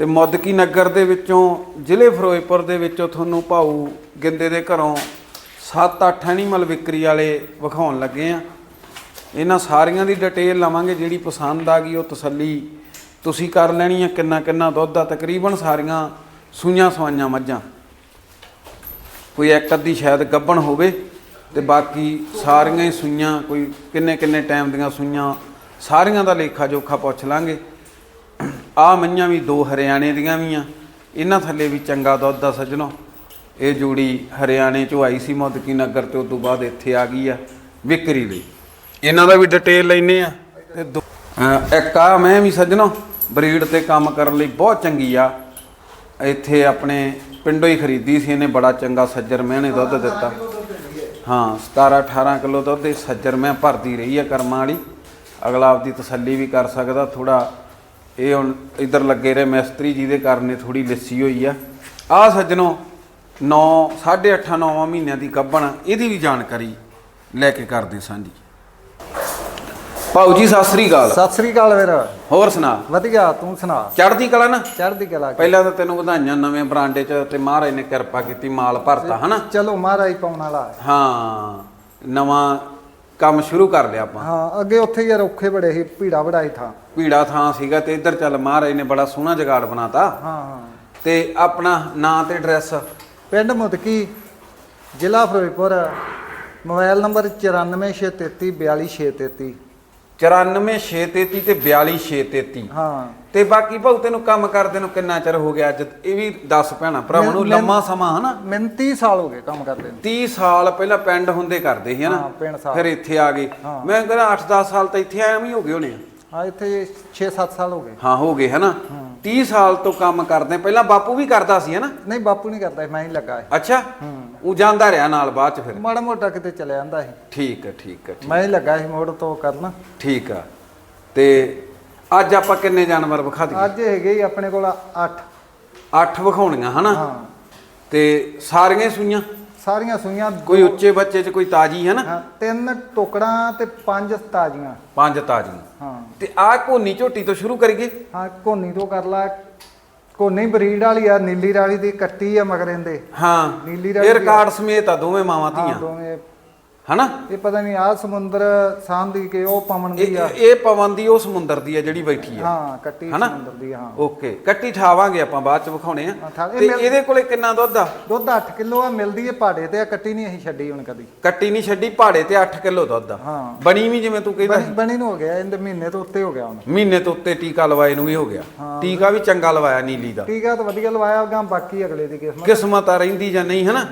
ਤੇ ਮੁੱਦਕੀ ਨਗਰ ਦੇ ਵਿੱਚੋਂ, ਜ਼ਿਲ੍ਹੇ ਫਿਰੋਜ਼ਪੁਰ ਦੇ ਵਿੱਚੋਂ ਤੁਹਾਨੂੰ ਭਾਊ ਗਿੰਦੇ ਦੇ ਘਰੋਂ 7-8 ਐਨੀਮਲ ਵਿਕਰੀ ਵਾਲੇ ਵਿਖਾਉਣ ਲੱਗੇ ਆ। ਇਹਨਾਂ ਸਾਰੀਆਂ ਦੀ ਡਿਟੇਲ ਲਵਾਂਗੇ, ਜਿਹੜੀ ਪਸੰਦ ਆ ਗਈ ਉਹ ਤਸੱਲੀ ਤੁਸੀਂ ਕਰ ਲੈਣੀ ਆ। ਕਿੰਨਾ ਕਿੰਨਾ ਦੁੱਧ ਆ, ਤਕਰੀਬਨ ਸਾਰੀਆਂ ਸੂਈਆਂ ਸਵਾਈਆਂ ਮੱਝਾਂ। ਕੋਈ ਇੱਕ ਅੱਧੀ ਸ਼ਾਇਦ ਗੱਬਣ ਹੋਵੇ ਤੇ ਬਾਕੀ ਸਾਰੀਆਂ ਹੀ ਸੂਈਆਂ, ਕੋਈ ਕਿੰਨੇ ਕਿੰਨੇ ਟਾਈਮ ਦੀਆਂ ਸੂਈਆਂ, ਸਾਰੀਆਂ ਦਾ ਲੇਖਾ ਜੋਖਾ ਪੁੱਛ ਲਾਂਗੇ। ਆ ਮਈਆਂ ਵੀ ਦੋ ਹਰਿਆਣੇ ਦੀਆਂ ਵੀ ਆ। ਇਹਨਾਂ ਥੱਲੇ ਵੀ ਚੰਗਾ ਦੁੱਧ ਆ ਸੱਜਣੋ। ਇਹ ਜੋੜੀ ਹਰਿਆਣੇ ਚੋਂ ਆਈ ਸੀ ਮੋਦਕੀ ਨਗਰ ਤੇ ਉਸ ਤੋਂ ਬਾਅਦ ਇੱਥੇ ਆ ਗਈ ਆ ਵਿਕਰੀ ਲਈ। ਇਹਨਾਂ ਦਾ ਵੀ ਡਿਟੇਲ ਲੈਨੇ ਆ ਤੇ ਦੋ- ਇੱਕ ਆ ਮੈਂ ਵੀ ਸੱਜਣੋ, ਬਰੀਡ ਤੇ ਕੰਮ ਕਰਨ ਲਈ ਬਹੁਤ ਚੰਗੀ ਆ। ਇੱਥੇ ਆਪਣੇ ਪਿੰਡੋਂ ਹੀ ਖਰੀਦੀ ਸੀ ਇਹਨੇ, ਬੜਾ ਚੰਗਾ ਸੱਜਰ ਮੈਂ ਦੁੱਧ ਦਿੱਤਾ। ਹਾਂ 17 18 ਕਿਲੋ ਦੁੱਧ ਇਹ ਸੱਜਰ ਮੈਂ ਭਰਦੀ ਰਹੀ ਆ ਕਰਮਾਂ ਵਾਲੀ। ਅਗਲਾ ਆਪਦੀ ਤਸੱਲੀ ਵੀ ਕਰ ਸਕਦਾ ਥੋੜਾ ਇਹ ਹੁਣ ਇਧਰ ਲੱਗੇ ਰਹੇ ਮਿਸਤਰੀ ਜਿਹਦੇ ਕਾਰਨ ਇਹ ਥੋੜੀ ਲੱਸੀ ਹੋਈ ਆ। ਆ ਸੱਜਣੋ 9 8.5 9 ਮਹੀਨਿਆਂ ਦੀ ਗੱਭਣ ਇਹਦੀ ਵੀ ਜਾਣਕਾਰੀ ਲੈ ਕੇ ਕਰਦੇ ਸਾਂਝੀ। ਭਾਊ ਜੀ ਸਤਿ ਸ੍ਰੀ ਅਕਾਲ। ਸਤਿ ਸ੍ਰੀ ਅਕਾਲ ਵੀਰ। ਹੋਰ ਸੁਣਾ? ਵਧੀਆ ਤੂੰ ਸੁਣਾ? ਚੜ੍ਹਦੀ ਕਲਾ ਨਾ? ਚੜ੍ਹਦੀ ਕਲਾ ਪਹਿਲਾਂ ਤਾਂ ਤੈਨੂੰ ਵਧਾਈਆਂ ਨਵੇਂ ਬਰਾਂਡੇ 'ਚ ਤੇ ਮਹਾਰਾਜ ਨੇ ਕਿਰਪਾ ਕੀਤੀ ਮਾਲ ਭਰਤਾ ਹਨਾ? ਚਲੋ ਮਹਾਰਾਜ ਪਾਉਣ ਵਾਲਾ। ਹਾਂ ਨਵਾਂ ਕੰਮ ਸ਼ੁਰੂ ਕਰ ਲਿਆ ਆਪਾਂ। ਹਾਂ ਅੱਗੇ ਉੱਥੇ ਯਾਰ ਔਖੇ ਬੜੇ ਸੀ ਭੀੜਾ ਬੜਾਈ ਥਾਂ। ਭੀੜਾ ਥਾਂ ਸੀਗਾ ਤੇ ਇੱਧਰ ਚੱਲ ਮਹਾਰਾਜ ਨੇ ਬੜਾ ਸੋਹਣਾ ਜਗਾੜ ਬਣਾਤਾ। ਹਾਂ ਹਾਂ। ਤੇ ਆਪਣਾ ਨਾਂ ਤੇ ਐਡਰੈਸ। ਪਿੰਡ ਮੁਦਕੀ ਜ਼ਿਲ੍ਹਾ ਫਿਰੋਜ਼ਪੁਰ ਮੋਬਾਈਲ ਨੰਬਰ 9463342633 94633 ਤੇ 42633 ਹਾਂ। ਤੇ ਬਾਕੀ ਭਾਊ ਤੈਨੂੰ ਕੰਮ ਕਰਦੇ ਨੂੰ ਕਿੰਨਾ ਚਿਰ ਹੋ ਗਿਆ ਅੱਜ? ਇਹ ਵੀ ਦੱਸ ਭੈਣਾ ਭਰਾਵਾਂ ਨੂੰ ਲੰਮਾ ਸਮਾਂ ਹਨਾ? ਮੈਨੂੰ 30 ਸਾਲ ਹੋ ਗਏ ਕੰਮ ਕਰਦੇ ਨੂੰ। 30 ਸਾਲ ਪਹਿਲਾਂ ਪਿੰਡ ਹੁੰਦੇ ਕਰਦੇ ਸੀ ਹਨਾ? ਹਾਂ, ਪਿੰਡ ਸਾਲ। ਫਿਰ ਇੱਥੇ ਆ ਗਏ। ਹਾਂ। ਮੈਂ ਕਹਿੰਦਾ 8-10 ਸਾਲ ਤਾਂ ਇੱਥੇ ਆਇਆ ਵੀ ਹੋ ਗਏ ਹੋਣੇ ਆ। ਹਾਂ ਇੱਥੇ 6-7 ਸਾਲ ਹੋ ਗਏ। ਹਾਂ ਹੋ ਗਏ ਹਨਾ? 30 ਸਾਲ ਤੋਂ ਕੰਮ ਕਰਦੇ ਪਹਿਲਾਂ ਬਾਪੂ ਵੀ ਕਰਦਾ ਸੀ ਹਨਾ? ਨਹੀਂ ਬਾਪੂ ਨਹੀਂ ਕਰਦਾ ਸੀ, ਮੈਂ ਹੀ ਲੱਗਾ ਸੀ। ਅੱਛਾ? ਉਹ ਜਾਂਦਾ ਰਿਹਾ ਨਾਲ ਬਾਅਦ ਚ ਫਿਰ? ਮਾੜਾ ਮੋਟਾ ਕਿਤੇ ਚਲੇ ਜਾਂਦਾ ਸੀ। ਠੀਕ ਹੈ ਠੀਕ ਹੈ ਠੀਕ- ਮੈਂ ਹੀ ਲੱਗਾ ਸੀ ਮੋੜ ਤੋਂ ਕਰਨ। ਠੀਕ ਆ। ਤੇ ਅੱਜ ਆਪਾਂ ਕਿੰਨੇ ਜਾਨਵਰ ਵਿਖਾ ਦਈਏ? ਅੱਜ ਹੈਗੇ ਹੀ ਆਪਣੇ ਕੋਲ 8 ਅੱਠ ਵਿਖਾਉਣੀਆਂ ਹਨਾ? ਹਾਂ। ਤੇ ਸਾਰੀਆਂ ਸੂਈਆਂ? ਸਾਰੀਆਂ ਸੂਈਆਂ ਕੋਈ ਉੱਚੇ ਬੱਚੇ ਚ ਕੋਈ ਤਾਜੀ ਹੈ ਨਾ? ਹਾਂ ਤਿੰਨ ਟੋਕੜਾਂ ਤੇ ਪੰਜ ਤਾਜ਼ੀਆਂ। ਪੰਜ ਤਾਜੀ ਹਾਂ। ਤੇ ਆਹ ਕੋਨੀ ਝੋਟੀ ਤੋਂ ਸ਼ੁਰੂ ਕਰੀਏ? ਹਾਂ ਕੋਨੀ ਤੋਂ ਕਰ ਲਾ। ਕੋਨੀ ਬਰੀਡ ਵਾਲੀ ਆ ਨੀਲੀ ਰਾਵੀ ਦੀ ਕੱਟੀ ਆ ਮਗਰ ਇਹਦੇ। ਹਾਂ ਨੀਲੀ ਇਹ ਰਾਵੀ ਰਿਕਾਰਡ ਸਮੇਤ ਆ ਦੋਵੇਂ ਮਾਵਾਂ ਧੀਆਂ। ਦੋਵੇਂ ਹਨਾ? ਇਹ ਪਤਾ ਨਹੀਂ ਆ ਸਮੁੰਦਰ ਸਾਂਭੀ ਕੇ ਉਹ ਪਵਨ ਦੀ ਆ? ਇਹ ਪਵਨ ਦੀ ਉਹ ਸਮੁੰਦਰ ਦੀ ਆ ਜਿਹੜੀ ਬੈਠੀ ਆ। ਹਾਂ ਕੱਟੀ? ਸਮੁੰਦਰ ਦੀ ਹਾਂ। ਓਕੇ ਕੱਟੀ ਠਾਵਾਂਗੇ ਆਪਾਂ ਬਾਅਦ ਚ ਵਿਖਾਉਣੇ ਆ। ਤੇ ਇਹਦੇ ਕੋਲੇ ਕਿੰਨਾ ਦੁੱਧ ਆ? ਦੁੱਧ 8 ਕਿਲੋ ਆ ਮਿਲਦੀ ਹੈ ਪਹਾੜੇ ਤੇ ਆ ਕੱਟੀ ਨਹੀਂ ਅਸੀਂ ਛੱਡੀ ਹੁਣ ਕਦੀ। ਕੱਟੀ ਨਹੀਂ ਛੱਡੀ ਪਹਾੜੇ ਤੇ 8 ਕਿਲੋ ਦੁੱਧ ਆ। ਹਾਂ। ਬਣੀ ਵੀ ਜਿਵੇਂ ਤੂੰ ਕਹਿੰਦਾ ਬਣੀ ਨੂੰ ਹੋ ਗਿਆ ਇਹਦੇ ਮਹੀਨੇ ਤੋਂ ਉੱਤੇ ਹੋ ਗਿਆ ਹੁਣ। ਮਹੀਨੇ ਤੋਂ ਉੱਤੇ ਟੀਕਾ ਲਵਾਏ ਨੂੰ ਵੀ ਹੋ ਗਿਆ। ਟੀਕਾ ਵੀ ਚੰਗਾ ਲਵਾਇਆ ਨੀਲੀ ਦਾ। ਟੀਕਾ ਤਾਂ ਵਧੀਆ ਲਵਾਇਆ ਗਾ ਬਾਕੀ ਅਗਲੇ ਦੀ ਕਿਸਮਤ। ਕਿਸਮਤ ਆ ਰਹਿੰਦੀ ਜਾਂ ਨਹੀਂ ਹਨਾ?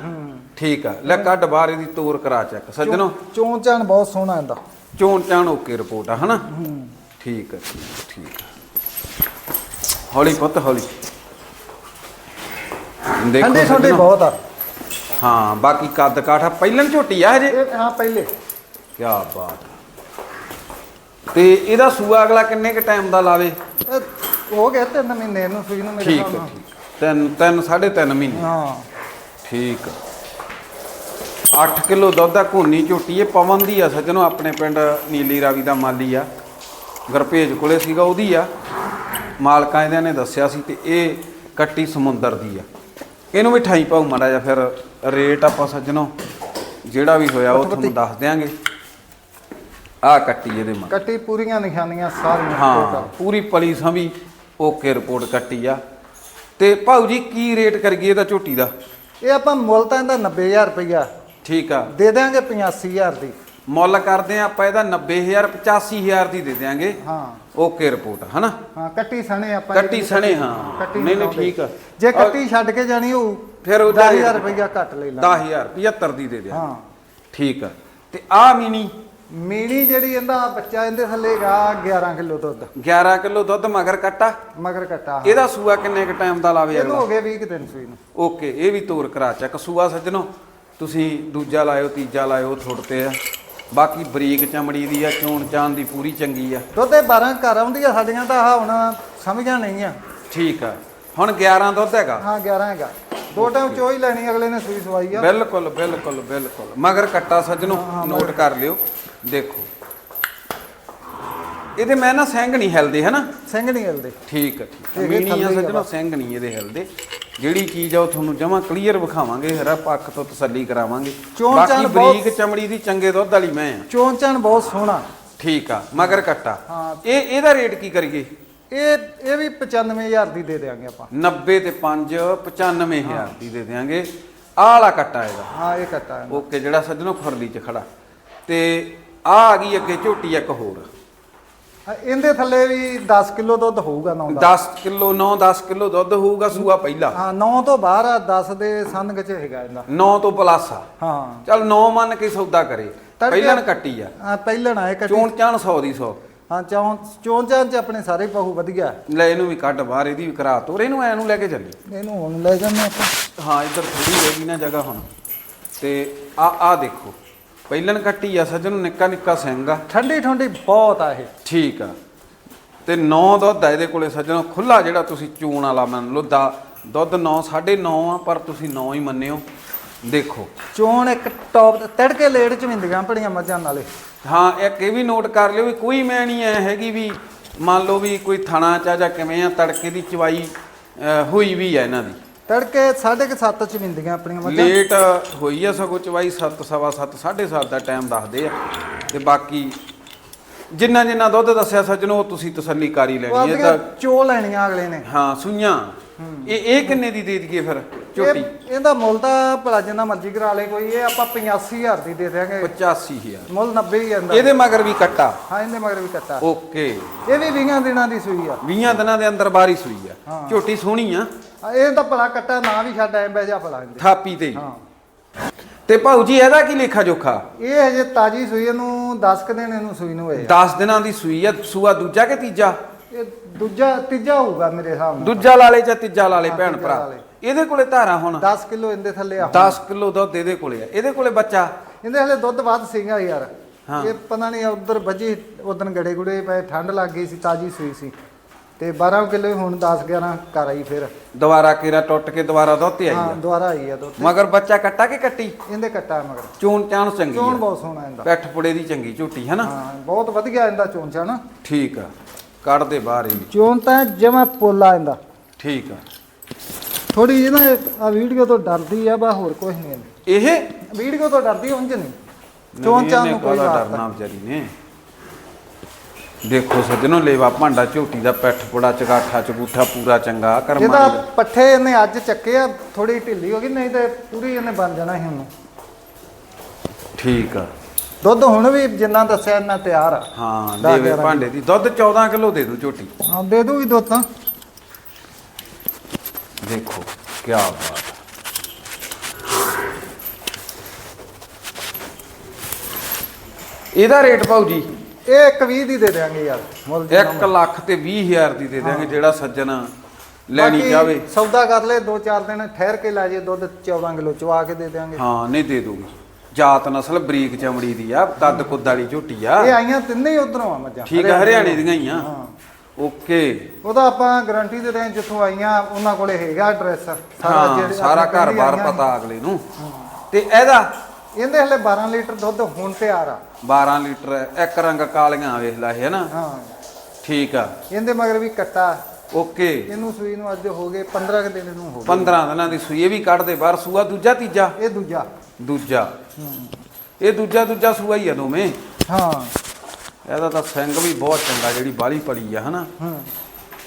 ਠੀਕ ਆ। ਲੈ ਕੱਢ ਬਾਹਰ ਇਹਦੀ ਤੋਰ ਕਰਾ ਚੱਕ ਸੱਜਣੋ। ਚੋਣ ਚਾਣ ਬਹੁਤ ਸੋਹਣਾ ਇਹਦਾ। ਚੋਣ ਚਾਣ ਓਕੇ ਰਿਪੋਰਟ ਆ ਹਨਾ? ਠੀਕ ਆ ਠੀਕ ਆ, ਹੌਲੀ ਪੁੱਤ ਹੌਲੀ। ਦੇਖੋ ਠੰਡੇ। ਬਹੁਤ ਆ। ਹਾਂ ਬਾਕੀ ਕੱਦ ਕਾਠਾ ਪਹਿਲਨ ਝੋਟੀ ਆ ਹਜੇ। ਹਾਂ ਪਹਿਲੇ। ਕੀ ਬਾਤ। ਤੇ ਇਹਦਾ ਸੂਆ ਅਗਲਾ ਕਿੰਨੇ ਕ ਟਾਈਮ ਦਾ ਲਾਵੇ? ਹੋ ਗਿਆ ਤਿੰਨ ਮਹੀਨੇ ਇਹਨੂੰ ਸੂਈ ਨੂੰ ਮੇਰੇ ਨਾਲ। ਠੀਕ। ਤਿੰਨ ਤਿੰਨ ਸਾਢੇ ਤਿੰਨ ਮਹੀਨੇ। ਹਾਂ। ਠੀਕ 8 ਕਿਲੋ ਦੁੱਧ ਦਾ ਘੋਨੀ ਝੋਟੀ ਇਹ ਪਵਨ ਦੀ ਆ ਸੱਜਣੋ ਆਪਣੇ ਪਿੰਡ ਨੀਲੀ ਰਾਵੀ ਦਾ ਮਾਲੀ ਆ। ਗਰਪੇਜ ਕੋਲੇ ਸੀਗਾ ਉਹਦੀ ਆ। ਮਾਲਕਾਂ ਇਹਦੇ ਨੇ ਦੱਸਿਆ ਸੀ ਤੇ ਇਹ ਕੱਟੀ ਸਮੁੰਦਰ ਦੀ ਆ। ਇਹਨੂੰ ਵੀ ਠਾਈ ਪਾਉ ਮਾੜਾ ਜਿਹਾ ਫਿਰ ਰੇਟ ਆਪਾਂ ਸੱਜਣੋ ਜਿਹੜਾ ਵੀ ਹੋਇਆ ਉਹ ਤੁਹਾਨੂੰ ਦੱਸ ਦਿਆਂਗੇ। ਆ ਕੱਟੀ ਇਹਦੇ ਮਾ ਕੱਟੀ ਪੂਰੀਆਂ ਨਿਸ਼ਾਨੀਆਂ ਸਾਰੀਆਂ ਹਾਂ। ਪੂਰੀ ਪਲੀ ਸੰਭੀ ਓਕੇ ਰਿਪੋਰਟ ਕੱਟੀ ਆ। ਤੇ ਭਾਊ ਜੀ ਕੀ ਰੇਟ ਕਰੀਏ ਇਹਦਾ ਝੋਟੀ ਦਾ? ਇਹ ਆਪਾਂ ਮੁੱਲ ਤਾਂ ਇਹਦਾ 90000 ਰੁਪਇਆ ਠੀਕ ਆ। ਦੇ ਦਿਆਂਗੇ 85000 ਦੀ। ਮੁੱਲ ਕਰਦੇ ਆ ਆਪਾਂ ਇਹਦਾ 90000 85000 ਦੀ ਦੇ ਦਿਆਂਗੇ। ਹਾਂ। ਓਕੇ ਰਿਪੋਰਟ ਹਨਾ? ਹਾਂ ਕੱਟੀ ਸਣੇ ਆਪਾਂ ਕੱਟੀ ਸਣੇ ਹਾਂ। ਨਹੀਂ ਨਹੀਂ। ਠੀਕ ਆ। ਜੇ ਕੱਟੀ ਛੱਡ ਕੇ ਜਾਣੀ ਹੋਊ ਫਿਰ ਉਹਦਾ 10000 ਰੁਪਇਆ ਘੱਟ ਲੈ ਲਾ 10000 75 ਦੀ ਦੇ ਦਿਆਂ ਹਾਂ। ਠੀਕ ਆ। ਤੇ ਆ ਮੀਨੀ ਮੀਣੀ ਜਿਹੜੀ ਇਹਦਾ ਬੱਚਾ ਇਹਦੇ ਥੱਲੇਗਾ 11 ਕਿਲੋ ਦੁੱਧ। 11 ਕਿਲੋ ਦੁੱਧ ਮਗਰ ਕੱਟਾ? ਮਗਰ ਕੱਟਾ ਇਹਦਾ ਸੂਆ ਕਿੰਨੇ ਕ ਟਾਈਮ ਦਾ ਲਾਵੇ ਅਗਲਾ? ਹੋ ਗਏ 20 ਕੁ ਦਿਨ ਸੂਈ ਨੂੰ। ਓਕੇ ਇਹ ਵੀ ਤੋਰ ਕਰਾ ਚੱਕ। ਸੂਆ ਸੱਜਣੋ ਤੁਸੀਂ ਦੂਜਾ ਲਾਇਓ ਤੀਜਾ ਲਾਇਓ ਥੁੱਟਤੇ ਆ। ਬਾਕੀ ਬਰੀਕ ਚਮੜੀ ਦੀ ਆ ਚੋਣ ਚਾਨ ਦੀ ਪੂਰੀ ਚੰਗੀ ਆ। ਦੁੱਧ ਇਹ 12 ਘਰ ਆਉਂਦੀਆਂ ਸਾਡੀਆਂ ਤਾਂ ਆਹ ਹੁਣ ਸਮਝਾਂ ਨਹੀਂ ਆ। ਠੀਕ ਆ। ਹੁਣ 11 ਦੁੱਧ ਹੈਗਾ। ਹਾਂ 11 ਹੈਗਾ। ਦੋ ਟਾਈਮ ਚੋ ਹੀ ਲੈਣੀ ਅਗਲੇ ਨੇ ਸੂਈ ਸਵਾਈ ਆ। ਬਿਲਕੁਲ ਬਿਲਕੁਲ ਬਿਲਕੁਲ। ਮਗਰ ਕੱਟਾ ਸੱਜਣੋ ਨੋਟ ਕਰ ਲਿਓ। ਦੇਖੋ। ਇਹਦੇ ਮੈਂ ਨਾ ਸਿੰਘ ਨਹੀਂ ਹਿਲਦੇ ਹਨਾ? ਸਿੰਘ ਨਹੀਂ ਹਿਲਦੇ। ਠੀਕ ਆ ਠੀਕ ਆ। ਮੀਣੀ ਆ ਹੀ ਆ ਸੱਜਣੋ। ਸਿੰਘ ਨਹੀਂ ਇਹਦੇ ਹਿਲਦੇ। ਜਿਹੜੀ ਚੀਜ਼ ਆ ਉਹ ਤੁਹਾਨੂੰ ਜਮਾ ਕਲੀਅਰ ਵਿਖਾਵਾਂਗੇ ਹਰਾ ਪੱਖ ਤੋਂ ਤਸੱਲੀ ਕਰਾਵਾਂਗੇ। ਚੋਣ ਬਾਕੀ ਚਾਣ ਬਹੁਤ- ਬਰੀਕ ਚਮੜੀ ਦੀ ਚੰਗੇ ਦੁੱਧ ਵਾਲੀ ਮੈਂ ਆ। ਚੋਣ ਚਾਣ ਬਹੁਤ ਸੋਹਣਾ। ਠੀਕ ਆ ਮਗਰ ਕੱਟਾ। ਹਾਂ। ਇਹ ਇਹਦਾ ਰੇਟ ਕੀ ਕਰੀਏ? ਇਹ ਇਹ ਵੀ 95000 ਦੀ ਦੇ ਦੇਾਂਗੇ ਆਪਾਂ। 90 ਤੇ 5 95000 ਦੀ ਦੇ ਦੇਾਂਗੇ ਆਹ ਵਾਲਾ ਕੱਟਾ ਇਹਦਾ। ਹਾਂ ਇਹ ਕੱਟਾ ਹੈ ਓਕੇ ਜਿਹੜਾ ਸੱਜਣੋ ਖੁਰਲੀ 'ਚ ਖੜਾ। ਤੇ ਆ ਆ ਗਈ ਅੱਗੇ ਝੋਟੀ ਇੱਕ ਹੋਰ। ਇਹਦੇ ਥੱਲੇ ਵੀ 10 ਕਿਲੋ ਦੁੱਧ ਹੋਊਗਾ 9 ਦਾ 10 ਕਿਲੋ 9 10 ਕਿਲੋ ਦੁੱਧ ਹੋਊਗਾ ਸੂਆ ਪਹਿਲਾ। ਹਾਂ 9 ਤੋਂ ਬਾਹਰ ਆ 10 ਦੇ ਸੰਗ ਚ ਹੈਗਾ ਇਹਦਾ। 9 ਤੋਂ ਪਲੱਸ ਆ। ਹਾਂ। ਚੱਲ 9 ਮੰਨ ਕੇ ਸੌਦਾ ਕਰੇ। ਤੜਕੇ- ਪਹਿਲਾਂ ਕੱਟੀ ਆ। ਆ ਪਹਿਲਣ ਆਏ ਕੱਟੀ। ਚੋਣ ਚਾਣ 100 ਦੀ 100 ਹਾਂ ਚੌਂ ਚੋਣ ਚਾਣ ਚ ਆਪਣੇ ਸਾਰੇ ਪਹੂ ਵਧੀਆ। ਲੈ ਇਹਨੂੰ ਵੀ ਕੱਢ ਬਾਹਰ ਇਹਦੀ ਵੀ ਕਰਾ ਤੋਰ ਇਹਨੂੰ ਐ ਨੂੰ ਲੈ ਕੇ ਚੱਲੀ। ਇਹਨੂੰ ਹੁਣ ਲੈ ਜਾਂਦੇ ਆਪਾਂ। ਹਾਂ ਇੱਧਰ ਥੋੜੀ ਰਹਿ ਗਈ ਨਾ ਜਗ੍ਹਾ ਹੁਣ। ਤੇ ਆ ਆ ਦੇਖੋ। ਪਹਿਲਣ ਕੱਟੀ ਆ ਸੱਜਣ ਨਿੱਕਾ ਨਿੱਕਾ ਸਿੰਘ ਆ। ਠੰਡੀ ਠੰਡੀ ਬਹੁਤ ਆ ਇਹ। ਠੀਕ ਆ। ਤੇ 9 ਦੁੱਧ ਆ ਇਹਦੇ ਕੋਲੇ ਸੱਜਣੋ ਖੁੱਲਾ ਜਿਹੜਾ ਤੁਸੀਂ ਚੂਣ ਵਾਲਾ ਮੰਨ ਲਓ ਦਾ ਦੁੱਧ 9 9.5 ਆ ਪਰ ਤੁਸੀਂ 9 ਹੀ ਮੰਨਿਓ। ਦੇਖੋ। ਚੋਣ ਇੱਕ ਟੌਪ ਤੜਕੇ ਲੇਟ ਚ ਵਿੰਦੀਆਂ ਪੜੀਆਂ ਮੱਝਾਂ ਨਾਲੇ। ਹਾਂ ਇੱਕ ਇਹ ਵੀ ਨੋਟ ਕਰ ਲਿਓ ਵੀ ਕੋਈ ਮੈਂ ਨਹੀਂ ਐ ਹੈਗੀ ਵੀ ਮੰਨ ਲਓ ਵੀ ਕੋਈ ਥਣਾ ਚਾ ਜਾਂ ਕਿਵੇਂ ਆ ਤੜਕੇ ਦੀ ਚਵਾਈ ਹੋਈ ਵੀ ਆ ਇਹਨਾਂ ਦੀ। ਤੜਕੇ 7:30 ਚ ਵਿੰਦੀਆਂ ਆਪਣੀਆਂ ਮੱਝਾਂ ਲੇਟ ਹੋਈ ਆ ਸਗੋਂ ਚਵਾਈ 7 ਸਵਾ 7 7:30 ਦਾ ਟਾਈਮ ਦੱਸਦੇ ਆ। ਤੇ ਬਾਕੀ ਜਿੰਨਾ ਜਿੰਨਾ ਦੁੱਧ ਦੱਸਿਆ ਸੱਜਣੋ ਉਹ ਤੁਸੀਂ ਤਸੱਲੀ ਕਰ ਹੀ ਲੈਣੀ ਹੈ ਤਾਂ ਚੋ ਲੈਣੀਆਂ ਅਗਲੇ ਨੇ। ਹਾਂ ਸੁਈਆਂ। ਇਹ ਇਹ ਕਿੰਨੇ ਦੀ ਦੇ ਦਈਏ ਫਿਰ ਝੋਟੀ? ਇਹ ਇਹਦਾ ਮੁੱਲ ਤਾਂ ਭਲਾ ਜਿੰਨਾ ਮਰਜ਼ੀ ਕਰਾ ਲੇ ਕੋਈ ਇਹ ਆਪਾਂ 85000 ਦੀ ਦੇ ਦਿਆਂਗੇ। 85000 ਮੁੱਲ 90 ਹੀ ਜਾਂਦਾ ਇਹਦੇ। ਮਗਰ ਵੀ ਕੱਟਾ? ਹਾਂ ਇਹਦੇ ਮਗਰ ਵੀ ਕੱਟਾ। ਓਕੇ। ਇਹ ਵੀ 20 ਦਿਨਾਂ ਦੀ ਸੂਈ ਆ। 20 ਦਿਨਾਂ ਦੇ ਅੰਦਰ ਬਾਰੀ ਸੂਈ ਆ। ਝੋਟੀ ਸੋਹਣੀ ਆ, ਇਹ ਤਾਂ ਭਲਾ ਕੱਟਾ ਨਾ ਵੀ ਛੱਡ ਐ ਬੈਜਾ ਭਲਾ ਇਹਦੇ। ਥਾਪੀ ਤੇ ਹੀ। ਹਾਂ। ਤੇ ਭਾਊ ਜੀ ਇਹਦਾ ਕੀ ਲੇਖਾ ਜੋਖਾ? ਇਹ ਹਜੇ ਤਾਜੀ ਸੂਈ ਇਹਨੂੰ 10 ਕ ਦਿਨ ਇਹਨੂੰ ਸੂਈ ਨੂੰ ਹੋਏ ਆ। 10 ਦਿਨਾਂ ਦੀ ਸੂਈ ਆ ਸੂਆ ਦੂਜਾ ਕਿ ਤੀਜਾ? ਇਹ ਦੂਜਾ ਤੀਜਾ ਹੋਊਗਾ ਮੇਰੇ ਹਿਸਾਬ ਨਾਲ। ਦੂਜਾ ਲਾਲੇ ਜਾਂ ਤੀਜਾ ਲਾਲੇ ਹਾਂ, ਭੈਣ ਤੀਜਾ ਭਰਾ। ਇਹਦੇ ਕੋਲੇ ਧਾਰਾ ਹੁਣ? 10 ਕਿਲੋ ਇਹਦੇ ਥੱਲੇ ਆ 10 ਕਿਲੋ ਦੁੱਧ ਇਹਦੇ ਕੋਲੇ ਆ। ਇਹਦੇ ਕੋਲੇ ਬੱਚਾ? ਇਹਦੇ ਹਲੇ ਦੁੱਧ ਵੱਧ ਸੀਗਾ ਯਾਰ। ਹਾਂ। ਇਹ ਪਤਾ ਨਹੀਂ ਉਧਰ ਵੱਜੀ ਉਦਨ ਗੜੇ ਗੁੜੇ ਪਏ ਠੰਡ ਲੱਗ ਗਈ ਸੀ ਤਾਜੀ ਸੂਈ ਸੀ। ਤੇ 12 ਕਿਲੋ ਹੁਣ 10 11 ਕਰ ਆਈ ਫਿਰ। ਦੁਬਾਰਾ ਕੇਰਾ ਟੁੱਟ ਕੇ ਦੁਬਾਰਾ ਦੁੱਧ ਤੇ ਆਈ ਹਾਂ ਆ ਦੁਬਾਰਾ ਆਈ ਆ ਦੁੱਧ ਮਗਰ ਬੱਚਾ ਕੱਟਾ ਕਿ ਕੱਟੀ? ਇਹਦੇ ਕੱਟਾ ਮਗਰ। ਚੋਣ ਚਾਣ ਚੰਗੀ ਚੋਣ ਆ ਬਹੁਤ ਸੋਹਣਾ ਇਹਦਾ। ਪੈਠ ਪੁੜੇ ਦੀ ਚੰਗੀ ਝੋਟੀ ਹੈ ਨਾ? ਹਾਂ ਬਹੁਤ ਵਧੀਆ ਇਹਦਾ ਚੋਣ ਚਾ ਨਾ ਠੀਕ ਆ ਕੱਢ ਦੇ ਬਾਹਰ ਇਹ ਵੀ। ਚੋਣ ਤਾਂ ਜਮਾ ਪੋਲਾ ਇਹਦਾ। ਠੀਕ ਆ। ਥੋੜੀ ਜਿਹੀ ਨਾ ਆ ਵੀਡੀਓ ਤੋਂ ਡਰਦੀ ਆ ਬਾ ਹੋਰ ਕੁਝ ਨਹੀਂ ਇਹਨੂੰ। ਇਹ? ਵੀਡੀਓ ਤੋਂ ਡਰਦੀ ਉਂਝ ਨਹੀਂ। ਚੋਣ ਚਾਣ ਨੂੰ ਕੋਈ ਵਾਸਤਾ ਡਰਨਾ ਵਿਚਾਰੀ ਨੇ। ਦੇਖੋ ਸੱਜਣੋ ਲੇਵਾ ਭਾਂਡਾ ਝੋਟੀ ਦਾ ਪੈਠ ਪੁੜਾ ਚਗਾਠਾ ਚਗੂਠਾ ਪੂਰਾ ਚੰਗਾ ਕਰਮਾਂ ਜਿਹਦਾ ਪੱਠੇ ਇਹਨੇ ਅੱਜ ਚੱਕੇ ਆ ਥੋੜੀ ਢਿੱਲੀ ਹੋ ਗਈ ਨਹੀਂ ਤੇ ਪੂਰੀ ਇਹਨੇ ਬਣ ਜਾਣਾ ਸੀ ਉਹਨੂੰ। ਠੀਕ ਆ। ਦੁੱਧ ਹੁਣ ਵੀ ਜਿੰਨਾ ਦੱਸਿਆ ਇਹਨਾਂ ਤਿਆਰ ਆ। ਹਾਂ ਦਸ ਲੇਵੇ ਗਿਆਰਾਂ ਭਾਂਡੇ ਦੀ। ਦੁੱਧ 14 ਕਿਲੋ ਦੇ ਦੂ ਝੋਟੀ। ਹਾਂ ਦੇ ਦੂਗੀ ਦੁੱਧ ਤਾਂ। ਦੇਖੋ ਕੀ ਬਾਤ ਹੈ ਇਹਦਾ ਰੇਟ ਭਾਊ ਜੀ। ਇਹ ਇੱਕ 20 ਦੀ ਦੇ ਦੇਾਂਗੇ ਯਾਰ ਮੁੱਲ ਜਿੰਨਾ 1 ਲੱਖ ਤੇ 20 ਹਜ਼ਾਰ ਦੀ ਦੇ ਦਾਂਗੇ ਜਿਹੜਾ ਸੱਜਣ ਲੈਣੀ ਬਾਕੀ ਚਾਵੇ। ਸੌਦਾ ਕਰ ਲੈ 2-4 ਦਿਨ ਠਹਿਰ ਕੇ ਲੈ ਜੇ ਦੁੱਧ 14 ਕਿਲੋ ਚਵਾ ਕੇ ਦੇ ਦੇਾਂਗੇ ਹਾਂ ਨਹੀਂ ਦੇ ਦੂਗੀ ਜਾਤ ਨਸਲ ਬਰੀਕ ਚਮੜੀ ਦੀ ਆ ਕੱਦ ਕੁੱਦ ਵਾਲੀ ਝੋਟੀ ਆ। ਇਹ ਆਈਆਂ ਤਿੰਨੇ ਹੀ ਉਧਰੋਂ ਆ ਮੱਝਾਂ। ਠੀਕ ਆ ਹਰਿਆਣੇ ਦੀਆਂ ਹੀ ਆ। ਓਕੇ। ਉਹਦਾ ਆਪਾਂ ਗਾਰੰਟੀ ਦੇ ਰਹੇ ਜਿੱਥੋਂ ਆਈਆਂ ਉਹਨਾਂ ਕੋਲੇ ਹੈਗਾ ਐਡਰੈਸ ਸਾਰਾ ਘਰ ਬਾਰ ਪਤਾ ਅਗਲੇ ਨੂੰ। ਤੇ ਇਹਦਾ ਇਹਦੇ ਹਲੇ 12 ਲੀਟਰ ਦੁੱਧ ਹੁਣ ਤਿਆਰ ਆ। 12 ਲੀਟਰ ਇੱਕ ਰੰਗ ਕਾਲੀਆਂ ਵੇਖ ਲੈ ਹੈ ਨਾ। ਹਾਂ। ਠੀਕ ਆ। ਇਹਦੇ ਮਗਰ ਵੀ ਕੱਟਾ। ਓਕੇ। ਇਹਨੂੰ ਸੂਈ ਨੂੰ ਅੱਜ ਹੋ ਗਏ 15 ਕੁ ਦਿਨ ਨੂੰ ਹੋ ਗਏ। 15 ਦਿਨਾਂ ਦੀ ਸੂਈ ਇਹ ਵੀ ਕੱਢ ਦੇ ਬਾਹਰ। ਸੂਆ ਦੂਜਾ ਤੀਜਾ? ਇਹ ਦੂਜਾ। ਦੂਜਾ। ਇਹ ਦੂਜਾ ਦੂਜਾ ਸੂਆ ਹੀ ਆ ਦੋਵੇਂ। ਹਾਂ। ਇਹਦਾ ਤਾਂ ਸਿੰਘ ਵੀ ਬਹੁਤ ਚੰਗਾ ਜਿਹੜੀ ਬਾਲੀ ਪੜੀ ਆ ਹਨਾ। ਹਾਂ।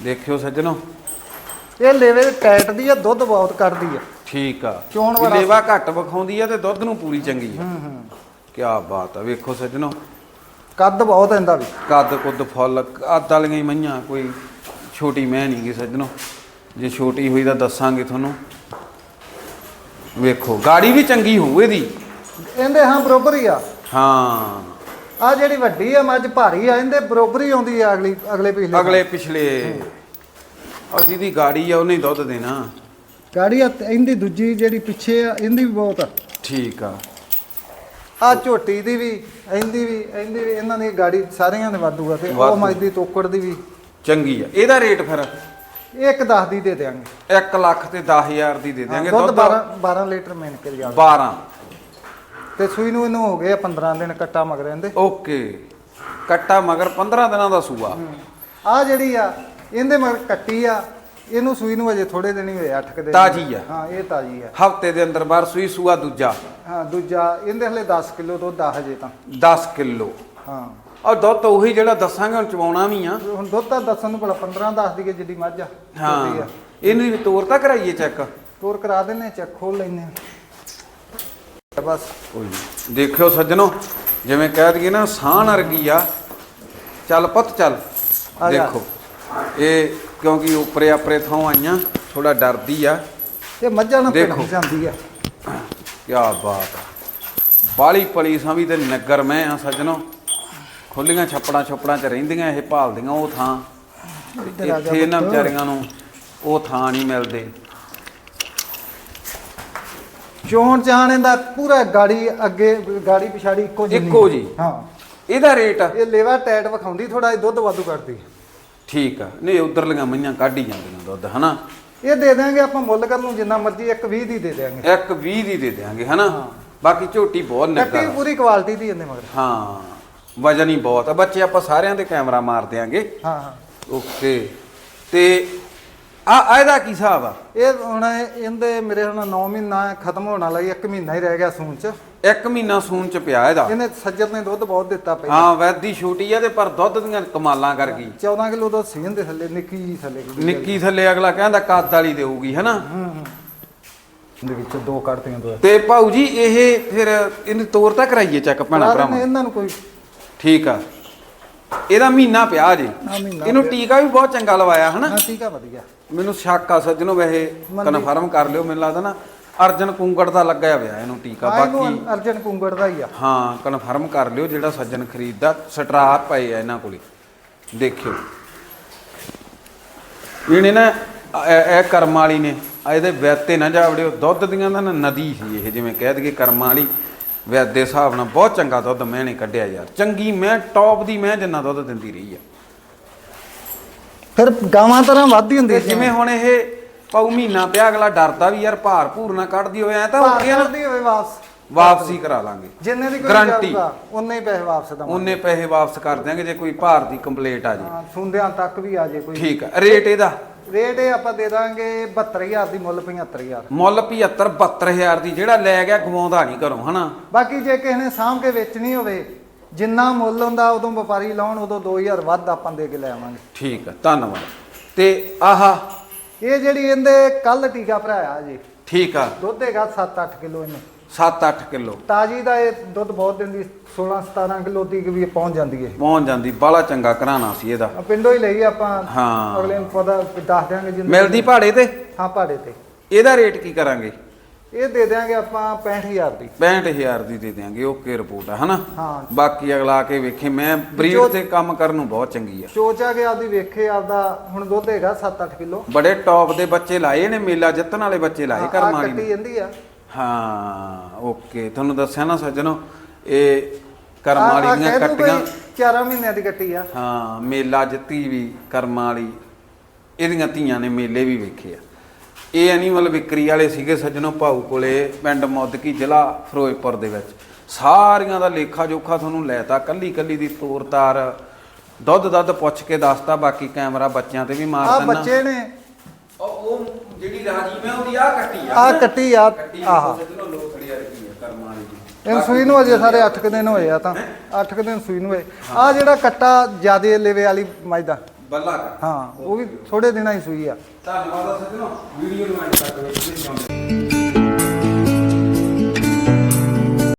ਦੇਖਿਓ ਸੱਜਣੋ। ਇਹ ਲੇਵੇ ਟੈਟ ਦੀ ਆ ਦੁੱਧ ਬਹੁਤ ਕੱਢਦੀ ਆ। ਠੀਕ ਆ। ਚੋਣ ਵਾਲਾ- ਲੇਵਾ ਘੱਟ ਵਿਖਾਉਂਦੀ ਆ ਤੇ ਦੁੱਧ ਨੂੰ ਪੂਰੀ ਚੰਗੀ ਆ। ਹੂੰ ਹੂੰ। ਕੀ ਬਾਤ ਆ ਵੇਖੋ ਸੱਜਣੋ। ਕੱਦ ਬਹੁਤ ਇਹਦਾ ਵੀ। ਕੱਦ ਕੁੱਦ ਫੁੱਲ ਅੱਧ ਵਾਲੀਆਂ ਹੀ ਮਈਆਂ ਕੋਈ ਛੋਟੀ ਮੈਂ ਨਹੀਂ ਗੀ ਸੱਜਣੋ। ਜੇ ਛੋਟੀ ਹੋਈ ਤਾਂ ਦੱਸਾਂਗੇ ਤੁਹਾਨੂੰ। ਵੇਖੋ ਗਾੜੀ ਵੀ ਚੰਗੀ ਹੋਊ ਇਹਦੀ। ਇਹਦੇ ਹਾਂ ਬਰੋਬਰ ਹੀ ਆ। ਹਾਂ। ਆ ਜਿਹੜੀ ਵੱਡੀ ਆ ਮੱਝ ਭਾਰੀ ਆ ਇਹਦੇ ਬਰੋਬਰ ਹੀ ਆਉਂਦੀ ਆ ਅਗਲੀ ਅਗਲੇ ਪਿਛਲੇ ਅਗਲੇ ਪਿਛਲੇ। ਆ ਜਿਹਦੀ ਗਾੜੀ ਆ ਉਹਨੇ ਦੁੱਧ ਦੇਣਾ। ਗਾੜੀ ਆ ਤੇ ਇਹਦੀ ਦੂਜੀ ਜਿਹੜੀ ਪਿੱਛੇ ਆ ਇਹਦੀ ਵੀ ਬਹੁਤ ਆ। ਠੀਕ ਆ। ਆ ਝੋਟੀ ਦੀ ਵੀ ਇਹਦੀ ਵੀ ਇਹਦੀ ਵੀ ਇਹਨਾਂ ਦੀ ਗਾੜੀ ਸਾਰਿਆਂ ਦੇ ਵਾਧੂ ਆ ਤੇ ਉਹ ਵਾਧੂ। ਮੱਝ ਦੀ ਤੋਕੜ ਦੀ ਵੀ। ਚੰਗੀ ਆ। ਇਹਦਾ ਰੇਟ ਫਿਰ? ਇੱਕ 10 ਦੀ ਦੇ ਦਿਆਂਗੇ। 1 ਲੱਖ ਤੇ 10000 ਦੀ ਦੇ ਦਿਆਂਗੇ। ਦੁੱਧ ਦੁੱਧ 12 12 ਲੀਟਰ ਮਿਣ ਕੇ ਜਾ 12 ਤੇ ਸੂਈ ਨੂੰ ਇਹਨੂੰ ਹੋ ਗਏ ਆ 15 ਦਿਨ ਕੱਟਾ ਮਗਰ ਇਹਦੇ। ਓਕੇ। ਕੱਟਾ ਮਗਰ 15 ਦਿਨਾਂ ਦਾ ਸੂਆ। ਆ ਜਿਹੜੀ ਆ ਇਹਦੇ ਮਗਰ ਕੱਟੀ ਆ ਇਹਨੂੰ ਸੂਈ ਨੂੰ ਅਜੇ ਥੋੜੇ ਦਿਨ ਹੀ ਹੋਏ 8 ਦਿਨ। ਤਾਜ਼ੀ ਆ। ਹਾਂ ਇਹ ਤਾਜ਼ੀ ਆ। ਹਫ਼ਤੇ ਦੇ ਅੰਦਰ ਬਾਹਰ ਸੂਈ ਸੂਆ ਦੂਜਾ। ਹਾਂ ਦੂਜਾ ਇਹਦੇ ਹਲੇ 10 ਕਿਲੋ ਦੁੱਧ ਆ ਹਜੇ ਤਾਂ। 10 ਕਿਲੋ। ਹਾਂ। ਔਰ ਦੁੱਧ ਉਹੀ ਜਿਹੜਾ ਦੱਸਾਂਗੇ ਹੁਣ ਚਵਾਉਣਾ ਵੀ ਆ। ਹੁਣ ਦੁੱਧ ਤਾਂ ਦੱਸਣ ਨੂੰ ਭਲਾ 15 ਦੱਸ ਦੀਏ ਜਿੱਡੀ ਮੱਝ ਆ ਹਾਂ। ਇਹਨੂੰ ਵੀ ਤੋਰ ਤਾਂ ਕਰਾਈਏ ਚੈੱਕ। ਤੋਰ ਕਰਾ ਦਿੰਨੇ ਚੈੱਕ ਖੋਲ ਲੈਨੇ ਆ ਬਸ। ਕੋਈ। ਦੇਖਿਓ ਸੱਜਣੋ ਜਿਵੇਂ ਕਹਿ ਦਈਏ ਨਾ ਸਾਹ ਵਰਗੀ ਆ। ਚੱਲ ਪੁੱਤ ਚੱਲ। ਦੇਖੋ। ਇਹ ਕਿਉਂਕਿ ਉਪਰੇ ਆਪਰੇ ਥਾਂ ਆਈਆਂ ਥੋੜਾ ਡਰਦੀ ਆ। ਇਹ ਮੱਝਾਂ ਨਾਲ ਦੇਖੋ। ਜਾਂਦੀ ਆ। ਕੀ ਬਾਤ ਆ। ਬਾਲੀ ਪਲੀ ਸਾਂ ਵੀ ਤੇ ਨਗਰ ਮੈਂ ਆ ਸੱਜਣੋ। ਖੁੱਲੀਆਂ ਛੱਪੜਾਂ ਛੱਪੜਾਂ ਚ ਰਹਿੰਦੀਆਂ ਇਹ ਭਾਲਦੀਆਂ ਉਹ ਥਾਂ। ਇੱਧਰ ਆ ਜਾ ਇੱਥੇ ਇਹਨਾਂ ਪੁੱਤ। ਵਿਚਾਰੀਆਂ ਨੂੰ ਉਹ ਥਾਂ ਨਹੀਂ ਮਿਲਦੇ। ਚੋਣ ਚਾਣ ਇਹਦਾ ਪੂਰਾ ਗਾੜੀ ਅੱਗੇ ਗਾੜੀ ਪਿਛਾੜੀ ਇੱਕੋ ਜਿੰਨੀ ਇੱਕੋ ਜੀ। ਹਾਂ। ਇਹਦਾ ਰੇਟ ਇਹ ਲੇਵਾ ਟਾਈਟ ਵਿਖਾਉਂਦੀ ਥੋੜਾ ਦੁੱਧ ਵਾਧੂ ਕੱਢਦੀ। ਠੀਕ ਆ। ਨਹੀਂ ਉਧਰਲੀਆਂ ਮਈਆਂ ਕੱਢ ਹੀ ਜਾਂਦੀਆਂ ਦੁੱਧ ਹਨਾ? ਇਹ ਦੇ ਦਾਂਗੇ ਆਪਾਂ ਮੁੱਲ ਕਰ ਨੂੰ ਜਿੰਨਾ ਮਰਜ਼ੀ ਇੱਕ 20 ਦੀ ਦੇ ਦਿਆਂਗੇ। ਇੱਕ 20 ਦੀ ਦੇ ਦਿਆਂਗੇ ਹਨਾ? ਬਾਕੀ ਝੋਟੀ ਬਹੁਤ ਨਿੱਘਾ ਪੂਰੀ ਕੁਆਲਿਟੀ ਦੀ ਇਹਦੇ ਮਗਰ। ਹਾਂ ਵਜਨ ਹੀ ਬਹੁਤ ਆ। ਬੱਚੇ ਆਪਾਂ ਸਾਰਿਆਂ ਦੇ ਕੈਮਰਾ ਮਾਰ ਦਿਆਂਗੇ। ਹਾਂ ਹਾਂ। ਓਕੇ। ਤੇ ਆ ਆ ਇਹਦਾ ਕੀ ਹਿਸਾਬ ਆ? ਇਹ ਹੁਣ ਇਹਦੇ ਮੇਰੇ ਹੁਣ 9 ਮਹੀਨਾ ਖਤਮ ਹੋਣ ਵਾਲਾ ਹੀ 1 ਮਹੀਨਾ ਹੀ ਰਹਿ ਗਿਆ ਸੂਣ ਚ। ਇੱਕ ਮਹੀਨਾ ਸੂਨ ਚ ਪਿਆ ਇਹਦਾ? ਇਹਨੇ ਸੱਜਰ ਨੇ ਦੁੱਧ ਬਹੁਤ ਦਿੱਤਾ ਪਹਿਲਾਂ। ਹਾਂ ਵੈਦੀ ਛੋਟੀ ਆ ਤੇ ਪਰ ਦੁੱਧ ਦੀਆਂ ਕਮਾਲਾਂ ਕਰ ਗਈ 14 ਕਿਲੋ ਦੁੱਧ ਸੀਨ ਦੇ ਥੱਲੇ ਨਿੱਕੀ ਜਿਹੀ ਥੱਲੇ। ਨਿੱਕੀ ਥੱਲੇ ਅਗਲਾ ਕਹਿੰਦਾ ਕੱਦ ਵਾਲੀ ਦੇਊਗੀ ਹਨਾ? ਹੂੰ ਹੂੰ। ਦੇ ਵਿੱਚ ਦੋ ਕੱਢਤੀਆਂ ਦੋ। ਤੇ ਭਾਊ ਜੀ ਇਹ ਫਿਰ ਇਹਨੂੰ ਤੋਰ ਤਾਂ ਕਰਾਈਏ ਚੈੱਕ ਭੈਣਾ ਭਰਾ ਭਰਾਵਾਂ ਇਹਨਾਂ ਨੂੰ ਕੋਈ। ਠੀਕ ਆ। ਇਹਦਾ ਮਹੀਨਾ ਪਿਆ ਜੀ ਮਹੀਨਾ ਇਹਨੂੰ। ਟੀਕਾ ਵੀ ਬਹੁਤ ਚੰਗਾ ਲਵਾਇਆ ਹਨਾ? ਹਾਂ ਠੀਕ ਆ ਵਧੀਆ। ਮੈਨੂੰ ਸ਼ੱਕ ਆ ਸੱਜਣੋ ਵੈਸੇ ਕਨਫਰਮ ਕਰ ਲਿਓ ਮੈਨੂੰ ਲੱਗਦਾ ਨਾ ਅਰਜਨ ਕੁੰਗੜ ਦਾ ਲੱਗਿਆ ਹੋਇਆ ਇਹਨੂੰ ਟੀਕਾ ਹਾਂ ਇਹਨੂੰ ਬਾਕੀ ਅਰਜਨ ਕੁੰਗੜ ਦਾ ਹੀ ਆ। ਹਾਂ ਕਨਫਰਮ ਕਰ ਲਿਓ ਜਿਹੜਾ ਸੱਜਣ ਖਰੀਦਦਾ ਸਟਰਾਪ ਪਏ ਆ ਇਹਨਾਂ ਕੋਲੇ। ਦੇਖਿਓ। ਇਹਨੇ ਨਾ ਇਹ ਇਹ ਕਰਮ ਵਾਲੀ ਨੇ ਆ ਇਹਦੇ ਵਿਅਤੇ ਨਾ ਜਾਵੜਿਓ ਦੁੱਧ ਦੀਆਂ ਦਾ ਨਾ ਨਦੀ ਸੀ ਇਹ ਜਿਵੇਂ ਕਹਿ ਦਈਏ ਕਰਮਾਂ ਵਾਲੀ। ਵਿਅਤ ਦੇ ਹਿਸਾਬ ਨਾਲ ਬਹੁਤ ਚੰਗਾ ਦੁੱਧ ਮੈਂ ਨੇ ਕੱਢਿਆ ਯਾਰ। ਚੰਗੀ ਮੈਂ ਟੌਪ ਦੀ ਮੈਂ ਜਿੰਨਾ ਦੁੱਧ ਦਿੰਦੀ ਰਹੀ ਆ। ਫਿਰ ਗਾਵਾਂ ਤਰ੍ਹਾਂ ਵੱਧਦੀ ਹੁੰਦੀ ਤੇ ਜਿਵੇਂ ਹੁਣ ਇਹ ਪਾਉ ਮਹੀਨਾ ਪਿਆ ਅਗਲਾ ਡਰਦਾ ਵੀ ਯਾਰ ਭਾਰ ਭੂਰ ਨਾ ਕੱਢਦੀ ਹੋਵੇ ਐ ਤਾਂ ਹੋ ਗਿਆ ਨਾ। ਹੋਵੇ ਵਾਪਸ। ਵਾਪਸੀ ਕਰਾ ਲਾਂਗੇ। ਜਿੰਨੇ ਦੀ ਕੋਈ ਉਨੇ ਹੀ ਪੈਸੇ ਵਾਪਸ ਦਵਾਂਗੇ। ਉਹਨੇ ਪੈਸੇ ਵਾਪਸ ਕਰ ਦਿਆਂਗੇ ਜੇ ਕੋਈ ਭਾਰ ਦੀ ਕੰਪਲੇਂਟ ਆ ਜੇ। ਸੁੰਦਿਆਂ ਤੱਕ ਵੀ ਆ ਜੇ ਕੋਈ। ਠੀਕ ਆ ਰੇਟ ਇਹਦਾ। ਰੇਟ ਇਹ ਆਪਾਂ ਦੇ ਦਾਂਗੇ 72000 ਦੀ ਮੁੱਲ 75000 ਮੁੱਲ 75 72000 ਦੀ ਜਿਹੜਾ ਲੈ ਗਿਆ ਗਵਾਉਂਦਾ ਨਹੀਂ ਘਰੋਂ ਹਨਾ? ਬਾਕੀ ਜੇ ਕਿਸੇ ਨੇ ਸਾਂਭ ਕੇ ਵੇਚਣੀ ਹੋਵੇ ਜਿੰਨਾ ਮੁੱਲ ਹੁੰਦਾ ਉਦੋਂ ਵਪਾਰੀ ਲਾਉਣ ਉਦੋਂ 2000 ਵੱਧ ਆਪਾਂ ਦੇ ਕੇ ਲੈ ਆਵਾਂਗੇ। ਠੀਕ ਆ ਧੰਨਵਾਦ। ਤੇ ਆਹਾ ਇਹ ਜਿਹੜੀ ਇਹਦੇ ਕੱਲ ਟੀਕਾ ਭਰਾਇਆ ਜੀ। ਠੀਕ ਆ। ਦੁੱਧ ਹੈਗਾ 7-8 ਕਿਲੋ ਇਹਨੂੰ। 7-8 ਕਿਲੋ। ਤਾਜੀ ਦਾ ਇਹ ਦੁੱਧ ਬਹੁਤ ਦਿੰਦੀ 16-17 ਕਿਲੋ ਤੀਕ ਵੀ ਪਹੁੰਚ ਜਾਂਦੀ ਹੈ ਪਹੁੰਚ ਜਾਂਦੀ ਬਾਲਾ ਚੰਗਾ ਘਰਾਣਾ ਸੀ ਇਹਦਾ। ਆ ਪਿੰਡੋਂ ਹੀ ਲਈ ਆਪਾਂ ਹਾਂ। ਅਗਲੇ ਨੂੰ ਪਤਾ ਦੱਸ ਦਿਆਂਗੇ ਜਿੰਨੇ ਮਿਲਦੀ ਭਾੜੇ ਤੇ? ਹਾਂ ਪਾੜੇ ਤੇ। ਇਹਦਾ ਰੇਟ ਕੀ ਕਰਾਂਗੇ? ਇਹ ਦੇ ਦਿਆਂਗੇ ਆਪਾਂ 65000 ਦੀ। 65000 ਦੀ ਦੇ ਦਿਆਂਗੇ ਓਕੇ ਰਿਪੋਰਟ ਆ ਹਨਾ? ਹਾਂ। ਬਾਕੀ ਅਗਲਾ ਆ ਕੇ ਵੇਖੇ ਮੈਂ ਬਰੀਡ ਤੇ ਕੰਮ ਕਰਨ ਨੂੰ ਬਹੁਤ ਚੰਗੀ ਆ। ਸੋਚਾ ਕੇ ਆਪਦੀ ਵੇਖੇ ਆਪਦਾ ਹੁਣ ਦੁੱਧ ਹੈਗਾ 7-8 ਕਿਲੋ। ਬੜੇ ਟੌਪ ਦੇ ਬੱਚੇ ਲਾਏ ਨੇ ਮੇਲਾ ਜਿੱਤਣ ਵਾਲੇ ਬੱਚੇ ਲਾਏ ਕਰਮ ਕੱਟੀ ਜਾਂਦੀ ਆ। ਹਾਂ ਓਕੇ ਤੁਹਾਨੂੰ ਦੱਸਿਆ ਨਾ ਸੱਜਣੋ ਇਹ ਕਰਮ ਆ- ਆ ਵਾਲੀ ਦੀਆਂ ਕੱਟੀਆਂ। ਕੋਈ 4 ਮਹੀਨਿਆਂ ਦੀ ਕੱਟੀ ਆ। ਹਾਂ ਮੇਲਾ ਜਿੱਤੀ ਵੀ ਕਰਮਾਂ ਵਾਲੀ ਇਹਦੀਆਂ ਧੀਆਂ ਨੇ ਮੇਲੇ ਵੀ ਵੇਖੇ ਆ। ਇਹ ਐਨੀਮਲ ਵਿਕਰੀ ਵਾਲੇ ਸੀਗੇ ਸੱਜਣੋ ਭਾਊ ਕੋਲੇ ਪਿੰਡ ਮੁੱਦਕੀ ਜ਼ਿਲ੍ਹਾ ਫਿਰੋਜ਼ਪੁਰ ਦੇ ਵਿੱਚ। ਸਾਰੀਆਂ ਦਾ ਲੇਖਾ ਜੋਖਾ ਤੁਹਾਨੂੰ ਲੈਤਾ ਕੱਲੀ ਕੱਲੀ ਦੀ ਤੋਰ ਤਾਰ ਦੁੱਧ ਦੱਧ ਪੁੱਛ ਕੇ ਦੱਸਤਾ ਬਾਕੀ ਕੈਮਰਾ ਬੱਚਿਆਂ ਤੇ ਵੀ ਆ ਮਾਰ ਦਿੰਦਾ। ਬੱਚੇ ਨੇ। ਉਹ ਉਹ ਜਿਹੜੀ ਰਾਜੀ ਮੈਂ ਉਹਦੀ ਆ ਕੱਟੀ ਆ ਕੱਟੀ ਆ ਕੱਟੀ ਆਹ। ਲੋਕ ਖੜੀ ਆ ਰਹੀ ਹੈ ਕਰਮਾਂ ਵਾਲੀ ਦੀ ਇਹ ਸੂਈ ਨੂੰ ਅਜੇ ਸਾਰੇ 8 ਦਿਨ ਹੋਏ ਆ ਤਾਂ। 8 ਦਿਨ ਸੂਈ ਨੂੰ ਹੋਏ। ਆ ਜਿਹੜਾ ਕੱਟਾ ਜਿਆਦੇ ਲੇਵੇ ਵਾਲੀ ਮੱਝ ਦਾ ਬੱਲਾ ਕਰ ਹਾਂ ਉਹ ਵੀ ਥੋੜੇ ਦਿਨਾਂ ਹੀ ਸੂਈ ਆ। ਧੰਨਵਾਦ ਆ ਸੱਜਣੋ। ਵੀਡੀਓ ਨੂੰ ਐਂਡ ਤੱਕ ਵੇਖਦੇ ਰਹੋ